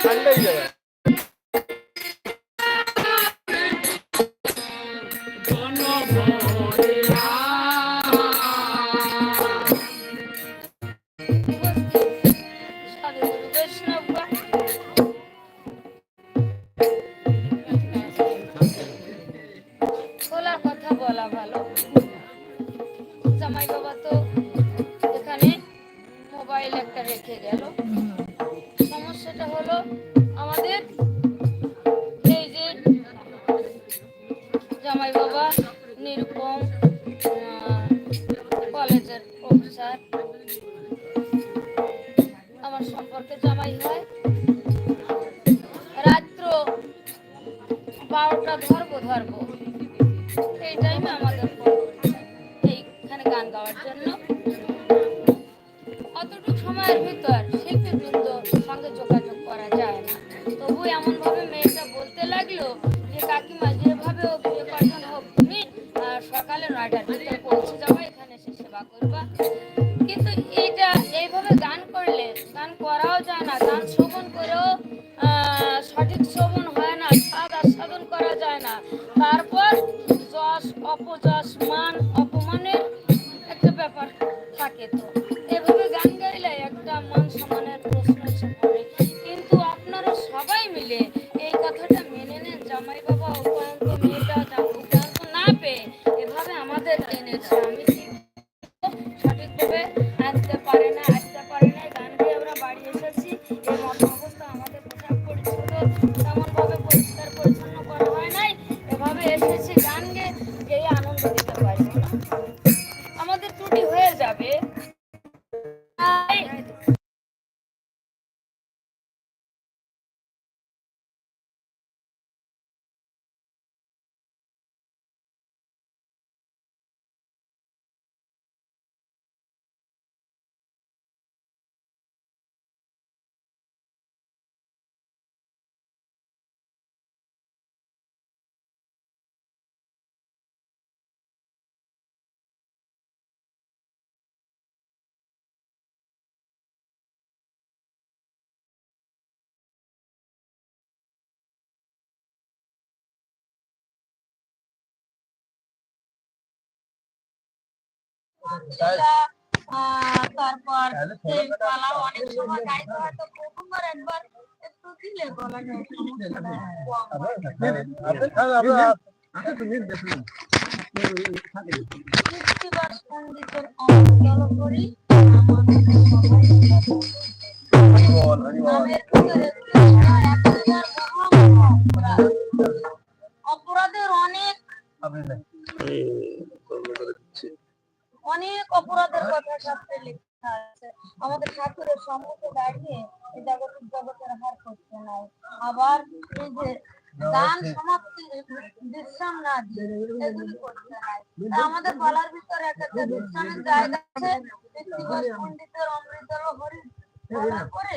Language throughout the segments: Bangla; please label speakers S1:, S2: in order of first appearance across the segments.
S1: ঠান্ডাই
S2: জামাই বাবা তো এখানে মোবাইল একটা রেখে গেল। সমস্যাটা হলো আমাদের এই যে জামাই বাবা নিরুপম কলেজের প্রফেসর আমার সম্পর্কে জামাই হয়। রাত্র বারোটা ধরবো ধরবো। এই টাইমে আমাদের এইখানে গান গাওয়ার জন্য। সময়ের ভিতর শিল্পীবৃন্দ সঙ্গে যোগাযোগ করা যায় না। তবু এমন ভাবে মেয়েটা বলতে লাগল যে, কাকিমা, যেভাবে ও বিয়ে কখন হোক তুমি সকালে নয়টার ভিতরে পৌঁছে যাব, এখানে এসে সেবা করবা। কিন্তু এটা এইভাবে গান করলে, গান করাও যায় না, গান শ্রবণ করেও সঠিক শ্রবণ হয় না, স্বাদ আস্বাদন করা যায় না। তারপর যশ, অপযশ, মান, অপমানের একটা ব্যাপার থাকে তো। সঠিকভাবে আসতে পারে না, আসতে পারে না। গান দিয়ে আমরা বাড়ি এসেছি। এই মতো অবস্থা আমাদের পোশাক পরিচ্ছন্ন, তেমনভাবে পরিষ্কার পরিচ্ছন্ন করা হয় নাই। এভাবে এসেছি। তারপর গলা অনেক সময় গাইতে হয়তো প্রথমবার একবার একটু দিলে হয়। অমঙ্গল করি আমাদের সবাই নামের ভিতরে কৃষ্ণ একটিবার মহা অপরাধ। অপরাধের অনেক অনেক অপরাধের কথা শাস্ত্রে লেখা আছে। আমাদের ঠাকুরের সম্মুখে দাঁড়িয়ে এই জাগতিক জগতের হার করতে নাই আবার এই যে দান সমাপ্তি, বিশ্রাম না দিয়ে এগুলি করতে নাই আমাদের গলার ভিতরে এক একটা বিশ্রামের জায়গা আছে পণ্ডিতের অমৃতল হরি করে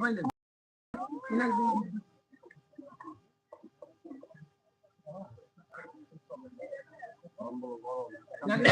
S1: আচ্ছা কি